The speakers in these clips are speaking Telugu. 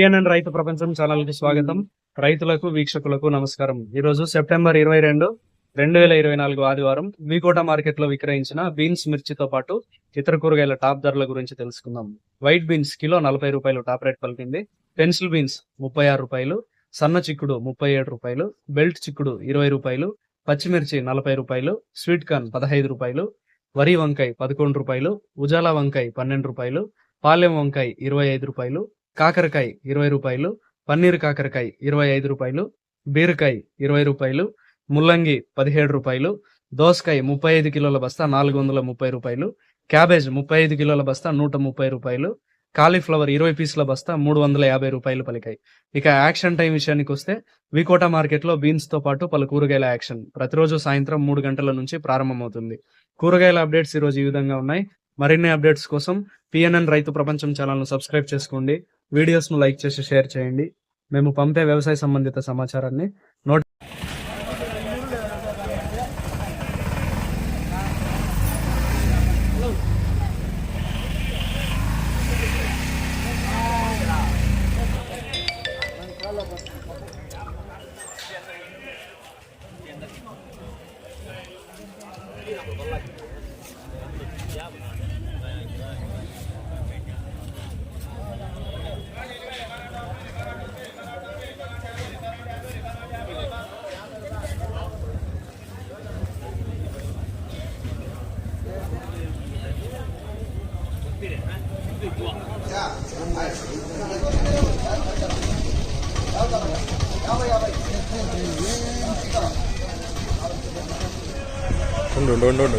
ఏఎన్ఎన్ రైతు ప్రపంచం ఛానల్కి స్వాగతం. రైతులకు వీక్షకులకు నమస్కారం. ఈ రోజు సెప్టెంబర్ ఇరవై రెండు రెండు వేల ఇరవై నాలుగు ఆదివారం వికోట మార్కెట్లో విక్రయించిన బీన్స్ మిర్చితో పాటు ఇతర కూరగాయల టాప్ ధరల గురించి తెలుసుకుందాం. వైట్ బీన్స్ కిలో నలభై రూపాయలు టాప్ రేట్ పలికింది. పెన్సిల్ బీన్స్ ముప్పై ఆరు రూపాయలు సన్న చిక్కుడు ముప్పై ఏడు రూపాయలు బెల్ట్ చిక్కుడు ఇరవై రూపాయలు పచ్చిమిర్చి నలభై రూపాయలు స్వీట్ కార్న్ పదహైదు రూపాయలు వరి వంకాయ పదకొండు రూపాయలు ఉజాలా వంకాయ పన్నెండు రూపాయలు పాలెం వంకాయ ఇరవై ఐదు రూపాయలు కాకరకాయ ఇరవై రూపాయలు పన్నీర్ కాకరకాయ ఇరవై ఐదు రూపాయలు బీరకాయ ఇరవై రూపాయలు ముల్లంగి పదిహేడు రూపాయలు దోసకాయ ముప్పై ఐదు కిలోల బస్తా నాలుగు వందల ముప్పై రూపాయలు క్యాబేజ్ ముప్పై ఐదు కిలోల బస్తా నూట ముప్పై రూపాయలు కాలీఫ్లవర్ ఇరవై పీసుల బస్తా మూడు వందల యాభై రూపాయలు పలికాయి. ఇక యాక్షన్ టైం విషయానికి వస్తే వికోటా మార్కెట్లో బీన్స్తో బీన్స్తో పాటు పలు కూరగాయల యాక్షన్. ప్రతిరోజు సాయంత్రం మూడు గంటల నుంచి ప్రారంభమవుతుంది. కూరగాయల అప్డేట్స్ ఈ రోజు ఈ విధంగా ఉన్నాయి. మరిన్ని అప్డేట్స్ కోసం పిఎన్ఎన్ రైతు ప్రపంచం ఛానల్ను సబ్స్క్రైబ్ చేసుకోండి. వీడియోస్ను లైక్ చేసి షేర్ చేయండి. మేము పంపే వ్యవసాయ సంబంధిత సమాచారాన్ని ഉണ്ട് ഉണ്ട് ഉണ്ട് ഉണ്ട്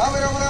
राम राम राम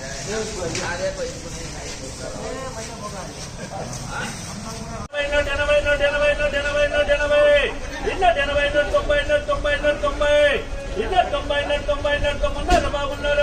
ఎనభై నూట ఎనభై నూట ఎనభై నూట ఎనభై ఇన్న ఎనభై నూట తొంభై నూట తొంభై నూట తొంభై ఇన్న తొంభై నూట తొంభై నూట తొంభై ఉన్నారు బాగున్నారు